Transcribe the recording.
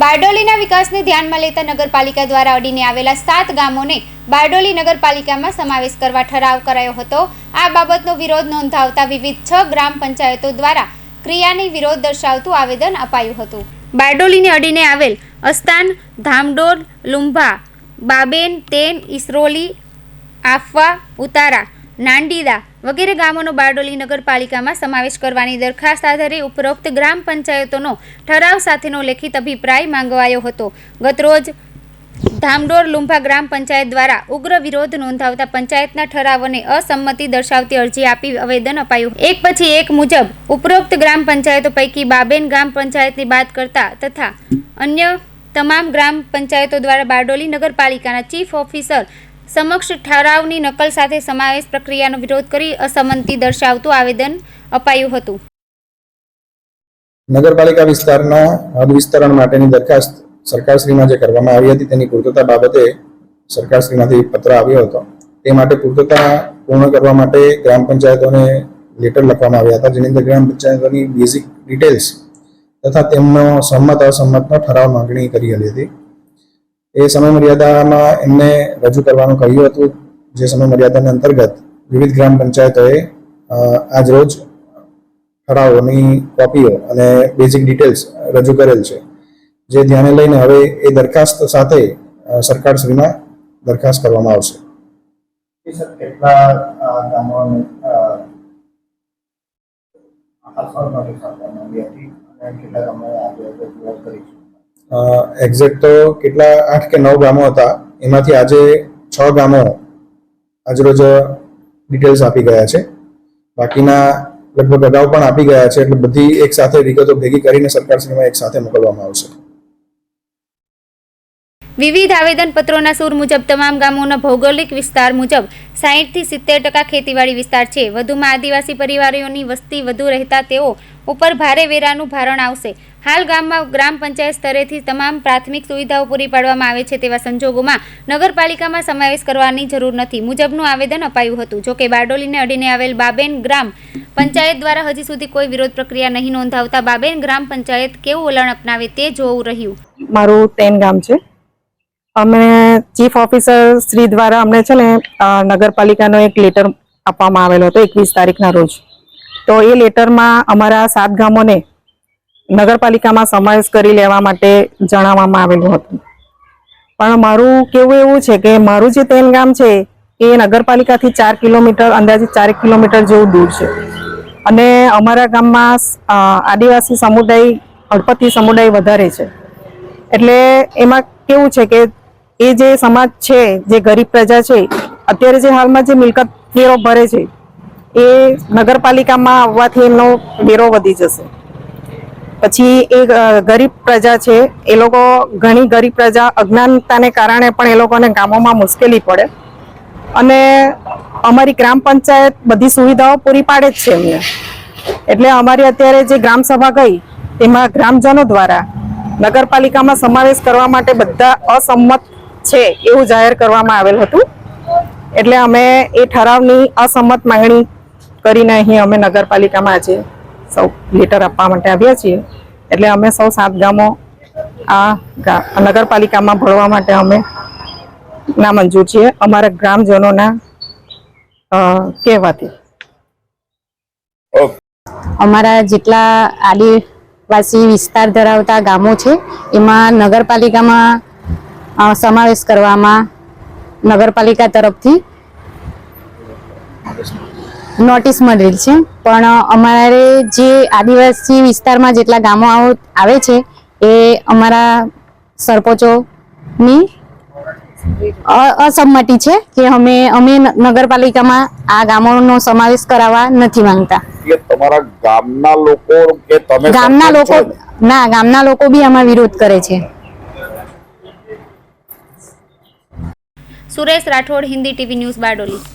બારડોલીના વિકાસને ધ્યાનમાં લેતા નગરપાલિકા દ્વારા અડીને આવેલા સાત ગામોને બારડોલી નગરપાલિકામાં સમાવેશ કરવા ઠરાવ કરાયો હતો. આ બાબતનો વિરોધ નોંધાવતા વિવિધ છ ગ્રામ પંચાયતો દ્વારા ક્રિયાની વિરોધ દર્શાવતું આવેદન અપાયું હતું. બારડોલીને અડીને આવેલ અસ્તાન, ધામડોલ, લુંભા, બાબેન, તેન ઇસરોલી આફવા, ઉતારા નાંડીદા વગેરે ગામોનો બારડોલી નગરપાલિકામાં સમાવેશ કરવાની દરખાસ્ત આધારે ઉપરોક્ત ગ્રામ પંચાયતોનો ઠરાવ સાથેનો લેખિત અભિપ્રાય માંગવાયો હતો. ગતરોજ ધામડોર લુંભા ગ્રામ પંચાયત દ્વારા ઉગ્ર વિરોધ નોંધાવતા પંચાયતના ઠરાવોને અસંમતિ દર્શાવતી અરજી આપી આવેદન અપાયું. એક પછી એક મુજબ, ઉપરોક્ત ગ્રામ પંચાયતો પૈકી બાબેન ગ્રામ પંચાયતની બાદ કરતા તથા અન્ય તમામ ગ્રામ પંચાયતો દ્વારા બારડોલી નગરપાલિકાના ચીફ ઓફિસર સમક્ષ ઠરાવની નકલ સાથે સમાવેશ પ્રક્રિયાનો વિરોધ કરી અસંમતિ દર્શાવતું આવેદન અપાયું હતું. નગરપાલિકા વિસ્તારના હદ વિસ્તરણ માટેની દરખાસ્ત સરકારશ્રીમાં જે કરવામાં આવી હતી તેની પૂર્તતા બાબતે સરકારશ્રીમાંથી પત્ર આવ્યો હતો. તે માટે પૂર્તતા પૂર્ણ કરવા માટે ગ્રામ પંચાયતોને લેટર લખવામાં આવ્યા હતા, જેની અંદર ગ્રામ પંચાયતોની બેઝિક ડિટેલ્સ તથા તેમનો સંમત અસંમતનો ઠરાવ માંગણી કરી હતી. એ સમય મર્યાદામાં એમને રજૂ કરવાનું કહ્યું હતું, જે સમય મર્યાદાના અંતર્ગત વિવિધ ગ્રામ પંચાયતોએ આજરોજ આજ રોજ ઠરાવોની કોપીઓ અને બેઝિક ડિટેલ્સ રજૂ કરેલ છે. જે ધ્યાને લઈને હવે એ દરખાસ્ત સાથે સરકાર સરકારશ્રીમાં દરખાસ્ત કરવામાં આવશે. કેટલા એક્ઝેક્ટ તો કેટલા આઠ કે નવ ગામો હતા. એમાંથી આજે છ ગામો આજરોજ ડિટેલ્સ આપી ગયા છે. બાકીના લગભગ અગાઉ પણ આપી ગયા છે. એટલે બધી એક સાથે વિગતો ભેગી કરીને સરકારશ્રીમાં એક સાથે મોકલવામાં આવશે. વિવિધ આવેદનપત્રોના સૂર મુજબ, તમામ ગામોના ભૌગોલિક વિસ્તાર મુજબ સાહીઠથી સિત્તેર ટકા ખેતીવાડી વિસ્તાર છે. વધુમાં આદિવાસી પરિવારોની વસ્તી વધુ રહેતા તેઓ ઉપર ભારે વેરાનું ભારણ આવશે. હાલ ગામમાં ગ્રામ પંચાયત સ્તરેથી તમામ પ્રાથમિક સુવિધાઓ પૂરી પાડવામાં આવે છે તેવા સંજોગોમાં નગરપાલિકામાં સમાવેશ કરવાની જરૂર નથી. મુજબનું આવેદન અપાયું હતું. જોકે બારડોલીને અડીને આવેલ બાબેન ગ્રામ પંચાયત દ્વારા હજી સુધી કોઈ વિરોધ પ્રક્રિયા નહીં નોંધાવતા બાબેન ગ્રામ પંચાયત કેવું વલણ અપનાવે તે જોવું રહ્યું. મારું તેન ગામ છે. અમે ચીફ ઓફિસર શ્રી દ્વારા અમને છે ને નગરપાલિકાનો એક લેટર આપવામાં આવેલો હતો એકવીસ તારીખના રોજ. તો એ લેટરમાં અમારા સાત ગામોને નગરપાલિકામાં સમાવેશ કરી લેવા માટે જણાવવામાં આવેલું હતું. પણ મારું કેવું એવું છે કે મારું જે તેલ ગામ છે, એ નગરપાલિકાથી ચાર કિલોમીટર, અંદાજે ચાર કિલોમીટર જેવું દૂર છે. અને અમારા ગામમાં આદિવાસી સમુદાય હળપતિ સમુદાય વધારે છે. એટલે એમાં કેવું છે કે એ જે સમાજ છે, જે ગરીબ પ્રજા છે, અત્યારે જે હાલમાં જે મિલકત વેરો ભરે છે, એ નગરપાલિકામાં આવવાથી એમનો વેરો વધી જશે. પછી એ ગરીબ પ્રજા છે, એ લોકો ઘણી ગરીબ પ્રજા અજ્ઞાનતાને કારણે પણ એ લોકોને ગામોમાં મુશ્કેલી પડે. અને અમારી ગ્રામ પંચાયત બધી સુવિધાઓ પૂરી પાડે જ છે એમને. એટલે અમારી અત્યારે જે ગ્રામ સભા ગઈ, તેમાં ગ્રામજનો દ્વારા નગરપાલિકામાં સમાવેશ કરવા માટે બધા અસંમત છે એવું જાહેર કરવામાં આવેલ હતું. એટલે અમે એ ઠરાવની અસંમત માંગણી કરીને અહીં અમે નગરપાલિકામાં આજે સૌ લેટર આપવા માટે આવ્યા છીએ. એટલે અમે સૌ સાત ગામો આ નગરપાલિકામાં ભરવા માટે અમે નામંજૂર છીએ. અમારા ગ્રામજનોના કહેવાથી. અમારા જેટલા આદિવાસી વિસ્તાર ધરાવતા ગામો છે, એમાં નગરપાલિકામાં સમાવેશ કરવામાં નગરપાલિકા તરફથી નોટિસ મળેલ છે. પણ અમારે જે આદિવાસી વિસ્તારમાં જેટલા ગામો આવે છે એ અમારા સરપંચોની અસંમતિ છે કે અમે અમે નગરપાલિકામાં આ ગામોનો સમાવેશ કરાવવા નથી માંગતા. તમારા ગામના લોકો કે તમે ગામના લોકો ના ગામના લોકો બી આમાં વિરોધ કરે છે. Suresh Rathod Hindi TV news Bardoli.